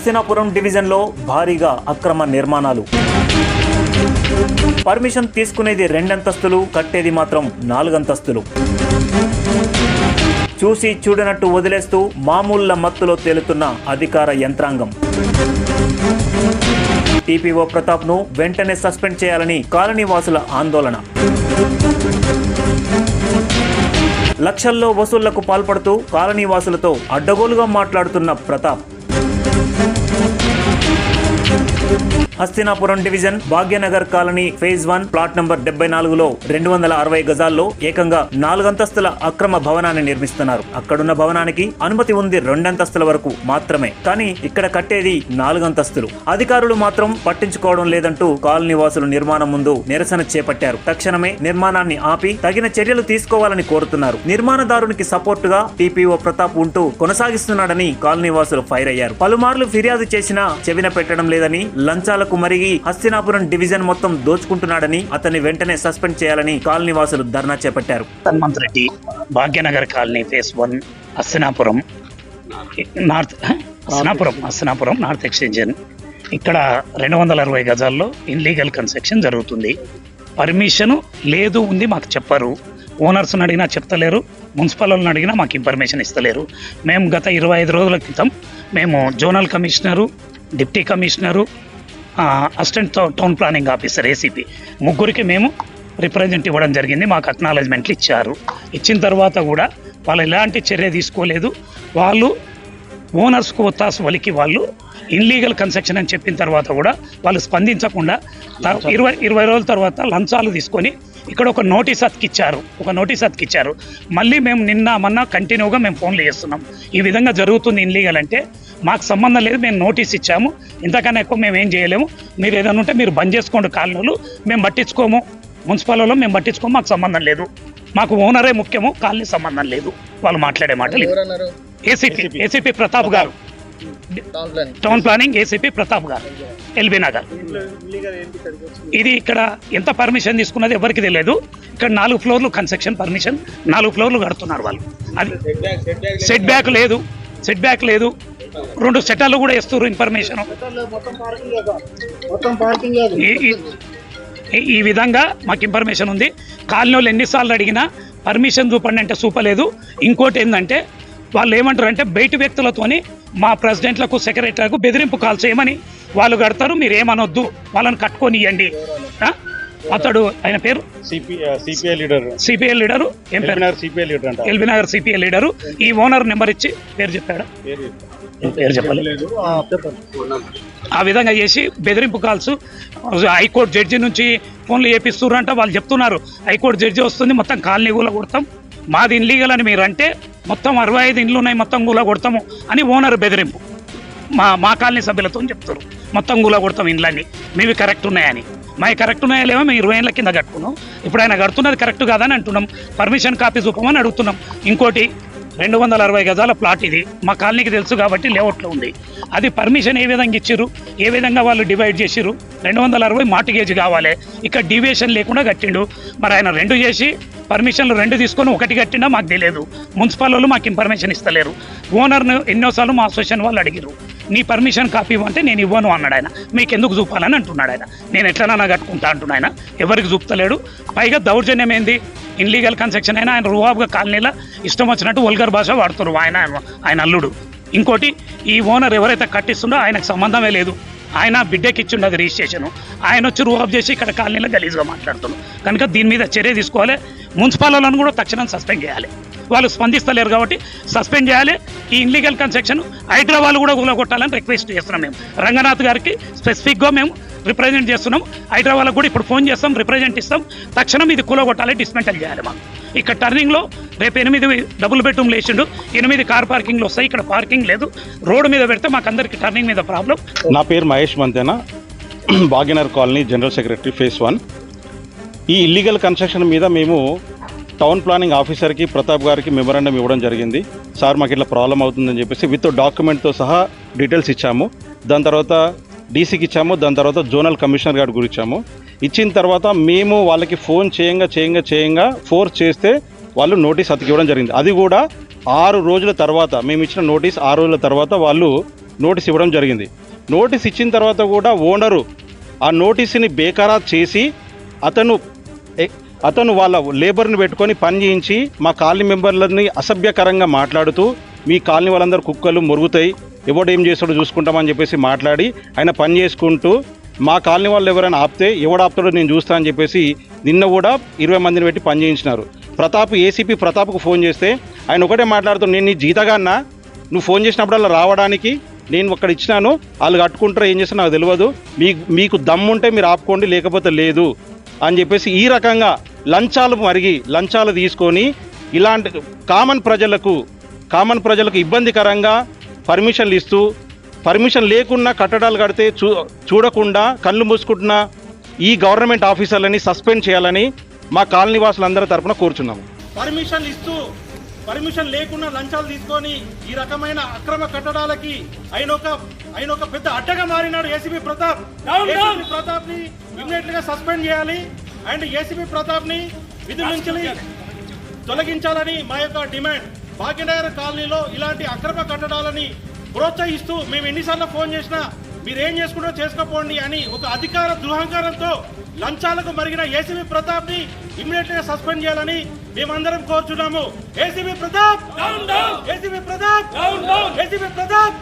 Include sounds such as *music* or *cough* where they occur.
హస్తినాపురం డివిజన్లో భారీగా అక్రమ నిర్మాణాలు. పర్మిషన్ తీసుకునేది రెండంతస్తులు కట్టేది మాత్రం నాలుగంతస్తులు. చూసి చూడనట్టు వదిలేస్తూ మామూళ్ళ మత్తులో తేలుతున్న అధికార యంత్రాంగం. టీపీఓ ప్రతాప్ను వెంటనే సస్పెండ్ చేయాలని కాలనీ వాసుల ఆందోళన. లక్షల్లో వసూళ్ళకు పాల్పడుతూ కాలనీ వాసులతో అడ్డగోలుగా మాట్లాడుతున్న Pratap. Hastinapuram division Bhagyanagar colony phase one plot number డెబ్బై నాలుగులో రెండు వందల అరవై గజాల్లో ఏకంగా నాలుగంతస్తుల అక్రమ భవనాన్ని నిర్మిస్తున్నారు. అక్కడున్న భవనానికి అనుమతి ఉంది రెండంతస్తుల వరకు మాత్రమే. కానీ ఇక్కడ కట్టేది నాలుగంతస్తులు. అధికారులు మాత్రం పట్టించుకోవడం లేదంటూ కాలనీ వాసులు నిర్మాణం ముందు నిరసన చేపట్టారు. తక్షణమే నిర్మాణాన్ని ఆపి తగిన చర్యలు తీసుకోవాలని కోరుతున్నారు. నిర్మాణదారునికి సపోర్టుగా టీపీఓ ప్రతాప్ ఉంటూ కొనసాగిస్తున్నాడని కాలనీ వాసులు ఫైర్ అయ్యారు. పలుమార్లు ఫిర్యాదు చేసినా చెవిన పెట్టడం లేదని లంచాలకు మరిగి హస్తినాపురం డివిజన్ మొత్తం దోచుకుంటున్నాడని అతన్ని వెంటనే సస్పెండ్ చేయాలని కాలనీ వాసులు ధర్నా చేపట్టారు. Hanumanth Reddy Bhagyanagar colony phase one Hastinapuram north Hastinapuram Hastinapuram north exchange ఇక్కడ రెండు వందల అరవై గజాల్లో ఇన్లీగల్ కన్స్ట్రక్షన్ జరుగుతుంది. పర్మిషన్ లేదు ఉంది మాకు చెప్పరు. ఓనర్స్ని అడిగినా చెప్తలేరు. మున్సిపల్ వాళ్ళని అడిగినా మాకు ఇన్ఫర్మేషన్ ఇస్తలేరు. మేము గత ఇరవై ఐదు రోజుల క్రితం మేము zonal commissioner deputy commissioner assistant town planning officer ACP ముగ్గురికి మేము రిప్రజెంట్ ఇవ్వడం జరిగింది మాకు అక్నాలజ్మెంట్లు ఇచ్చారు. ఇచ్చిన తర్వాత కూడా వాళ్ళు ఎలాంటి చర్య తీసుకోలేదు. వాళ్ళు ఓనర్స్కు ఒత్తాసు వలికి వాళ్ళు ఇన్లీగల్ కన్స్ట్రక్షన్ అని చెప్పిన తర్వాత కూడా వాళ్ళు స్పందించకుండా ఇరవై ఇరవై రోజుల తర్వాత లంచాలు తీసుకొని ఇక్కడ ఒక నోటీస్ అతికిచ్చారు. ఒక నోటీస్ అతికిచ్చారు. మళ్ళీ మేము నిన్న మొన్న కంటిన్యూగా మేము ఫోన్లు చేస్తున్నాం. ఈ విధంగా జరుగుతుంది ఇన్లీగల్ అంటే మాకు సంబంధం లేదు మేము నోటీస్ ఇచ్చాము. ఇంతకన్నా ఎక్కువ మేము ఏం చేయలేము. మీరు ఏదైనా ఉంటే మీరు బంద్ చేసుకోండి కాలనీలు. మేము పట్టించుకోము. మున్సిపల్ వాళ్ళు మేము పట్టించుకోము మాకు సంబంధం లేదు. మాకు ఓనరే ముఖ్యము కాలనీ సంబంధం లేదు. వాళ్ళు మాట్లాడే మాటలు ఏసీపీ ఏసీపీ. ప్రతాప్ గారు. Town planning. Town planning ACP Pratap గారు. ఎల్బీ నగర్. ఇది ఇక్కడ ఎంత పర్మిషన్ తీసుకున్నది ఎవరికి తెలియదు. ఇక్కడ నాలుగు ఫ్లోర్లు కన్స్ట్రక్షన్ పర్మిషన్. నాలుగు ఫ్లోర్లు కడుతున్నారు వాళ్ళు. అది సెట్ బ్యాక్ లేదు సెట్ బ్యాక్ లేదు. రెండు సెటాలు కూడా ఇస్తారు ఇన్ఫర్మేషన్. ఈ- విధంగా మాకు ఇన్ఫర్మేషన్ ఉంది. కాలనీ వాళ్ళు ఎన్నిసార్లు అడిగినా పర్మిషన్ చూపండి అంటే చూపలేదు. ఇంకోటి ఏంటంటే వాళ్ళు ఏమంటారు అంటే బయట వ్యక్తులతోని మా ప్రెసిడెంట్లకు సెక్రటరీలకు బెదిరింపు కాల్ చేయమని వాళ్ళు కడతారు. మీరు ఏమనొద్దు. వాళ్ళని కట్టుకొని ఇవ్వండి అతడు ఆయన పేరు? CPI leader. CPI leader. ఏం పేరు? ఎల్బినార్ సిపిఐ లీడర్ అంట. LB Nagar CPI leader. ఈ ఓనర్ నెంబర్ ఇచ్చి పేరు చెప్పాడా? పేరు చెప్పాలి? ఆ విధంగా చేసి బెదిరింపు కాల్స్ హైకోర్టు జడ్జి నుంచి ఫోన్లు చేపిస్తున్నారంట వాళ్ళు చెప్తున్నారు హైకోర్టు జడ్జి వస్తుంది మొత్తం కాలనీ కూల కొడతాం. మాది ఇన్లీగల్ అని మీరు అంటే మొత్తం అరవై ఐదు ఇండ్లు ఉన్నాయి మొత్తం కూల కొడతాము అని ఓనర్ బెదిరింపు. మా మా కాలనీ సభ్యులతో చెప్తారు. మొత్తం కూల కొడతాం ఇండ్లన్నీ. మీవి కరెక్ట్ ఉన్నాయని. మావి కరెక్ట్ ఉన్నాయా లేవో మేము ఇరవై ఏళ్ళ కింద కట్టుకున్నాం. ఇప్పుడు ఆయన కడుతున్నది కరెక్ట్ కాదని అంటున్నాం. పర్మిషన్ కాపీ చూపమని అడుగుతున్నాం. ఇంకోటి రెండు వందల అరవై గజాల ప్లాట్ ఇది. మా కాలనీకి తెలుసు కాబట్టి లేఅవుట్లో ఉంది. అది పర్మిషన్ ఏ విధంగా ఇచ్చిర్రు? ఏ విధంగా వాళ్ళు డివైడ్ చేసిరు రెండు వందల అరవై మార్టిగేజ్ కావాలి. ఇక్కడ డివియేషన్ లేకుండా కట్టిండు. మరి ఆయన రెండు చేసి పర్మిషన్లు రెండు తీసుకొని ఒకటి కట్టినా మాకు తెలియదు. మున్సిపల్ వాళ్ళు మాకు ఇన్ఫర్మేషన్ ఇస్తలేరు. ఓనర్ను ఎన్నోసార్లు మా అసోసియేషన్ వాళ్ళు అడిగిరు నీ పర్మిషన్ కాపీ ఇవ్వంటే నేను ఇవ్వను అన్నాడు ఆయన. మీకు ఎందుకు చూపాలని అంటున్నాడు ఆయన. నేను ఎట్లనన్నా కట్టుకుంటా అంటున్నా ఆయన. ఎవరికి చూపుతలేడు. పైగా దౌర్జన్యం ఏంది? ఇన్లీగల్ కన్స్ట్రక్షన్ అయినా ఆయన రువాబుగా కాలనీలో ఇష్టం వచ్చినట్టు వల్గర్ భాష వాడుతారు ఆయన ఆయన అల్లుడు. ఇంకోటి ఈ ఓనర్ ఎవరైతే కట్టిస్తుండో ఆయనకు సంబంధమే లేదు. ఆయన బిడ్డకి ఇచ్చిండదు రిజిస్ట్రేషన్. ఆయన వచ్చి రూహప్ చేసి ఇక్కడ కాలనీలో గలీజ్గా మాట్లాడుతున్నాడు. కనుక దీని మీద చర్య తీసుకోవాలి. మున్సిపల్ కూడా తక్షణం సస్పెండ్ చేయాలి. వాళ్ళు స్పందిస్తలేరు కాబట్టి సస్పెండ్ చేయాలి. ఈ ఇన్లీగల్ కన్స్ట్రక్షన్ హైదరాబాద్ కూడా కూలగొట్టాలని రిక్వెస్ట్ చేస్తున్నాం మేము. రంగనాథ్ గారికి స్పెసిఫిక్గా మేము రిప్రజెంట్ చేస్తున్నాం. హైదరాబాద్ కూడా ఇప్పుడు ఫోన్ చేస్తాం రిప్రజెంట్ ఇస్తాం. తక్షణం ఇది కూలగొట్టాలి డిస్మెంటల్ చేయాలి మాకు. ఇక్కడ టర్నింగ్లో రేపు ఎనిమిది డబుల్ బెడ్రూమ్లు వేసిండు. ఎనిమిది కార్ పార్కింగ్లు వస్తాయి. ఇక్కడ పార్కింగ్ లేదు. రోడ్డు మీద పెడితే మాకందరికి టర్నింగ్ మీద ప్రాబ్లం నా పేరు Mahesh Mantena? *clears throat* Bhagyanagar colony general secretary phase one ఈ ఇల్లీగల్ కన్స్ట్రక్షన్ మీద మేము టౌన్ ప్లానింగ్ ఆఫీసర్కి ప్రతాప్ గారికి మెమరాండం ఇవ్వడం జరిగింది. సార్ మాకు ఇట్లా ప్రాబ్లం అవుతుందని చెప్పేసి విత్ డాక్యుమెంట్తో సహా డీటెయిల్స్ ఇచ్చాము. దాని తర్వాత డీసీకి ఇచ్చాము. దాని తర్వాత జోనల్ కమిషనర్ గారి గురిచ్చాము ఇచ్చిన తర్వాత మేము వాళ్ళకి ఫోన్ చేయంగా చేయంగా చేయంగా ఫోర్స్ చేస్తే వాళ్ళు నోటీస్ అతికివ్వడం జరిగింది. అది కూడా ఆరు రోజుల తర్వాత మేము ఇచ్చిన నోటీస్ ఆరు రోజుల తర్వాత వాళ్ళు నోటీస్ ఇవ్వడం జరిగింది. నోటీస్ ఇచ్చిన తర్వాత కూడా ఓనరు ఆ నోటీస్ని బేకారా చేసి అతను అతను వాళ్ళ లేబర్ని పెట్టుకొని పని చేయించి మా కాలనీ మెంబర్లని అసభ్యకరంగా మాట్లాడుతూ మీ కాలనీ వాళ్ళందరూ కుక్కలు మురుగుతాయి. ఎవడు ఏం చేస్తాడో చూసుకుంటామని చెప్పేసి మాట్లాడి ఆయన పని చేసుకుంటూ మా కాలనీ వాళ్ళు ఎవరైనా ఆపితే ఎవడు ఆపుతాడో నేను చూస్తా అని చెప్పేసి నిన్న కూడా ఇరవై మందిని పెట్టి పనిచేయించినారు ప్రతాప్ ఏసీపీ ప్రతాప్కు ఫోన్ చేస్తే ఆయన ఒకటే మాట్లాడుతూ నేను నీ జీతగాన్నా నువ్వు ఫోన్ చేసినప్పుడల్లా రావడానికి నేను అక్కడ ఇచ్చినాను వాళ్ళు కట్టుకుంటారో ఏం చేస్తారో నాకు తెలియదు. మీకు మీకు దమ్ముంటే మీరు ఆపుకోండి లేకపోతే లేదు. అని చెప్పేసి ఈ రకంగా లంచాలు మరిగి లంచాలు తీసుకొని ఇలాంటి కామన్ ప్రజలకు కామన్ ప్రజలకు ఇబ్బందికరంగా పర్మిషన్లు ఇస్తూ పర్మిషన్ లేకుండా కట్టడాలు కడితే చూ చూడకుండా కళ్ళు మూసుకుంటున్న ఈ గవర్నమెంట్ ఆఫీసర్లని సస్పెండ్ చేయాలని మా కాలనీ వాసులందరి తరపున కోరుచున్నాము. పర్మిషన్ ఇస్తూ పర్మిషన్ లేకుండా లంచాలు తీసుకొని ఈ రకమైన అక్రమ కట్టడాలకి ఆయన ఒక ఆయన ఒక పెద్ద అడ్డగా మారినాడు ఏసీబీ ప్రతాప్. ప్రతాప్ని ఇమ్మీడియట్గా సస్పెండ్ చేయాలి. అండ్ ఏసీబీ ప్రతాప్ని విధుల నుంచి తొలగించాలని మా యొక్క డిమాండ్. భాగ్యనగర్ కాలనీలో ఇలాంటి అక్రమ కట్టడాలని ప్రోత్సహిస్తూ మేము ఎన్నిసార్లు ఫోన్ చేసినా మీరేం చేసుకుంటో చేసుకోపోండి అని ఒక అధికార దురహంకారంతో లంచాలకు మరిగిన ఏసీబీ ప్రతాప్ని ఇమ్మీడియట్గా సస్పెండ్ చేయాలని మేమందరం కోరుచున్నాము. ACB Pratap! ACB Pratap! ACB Pratap!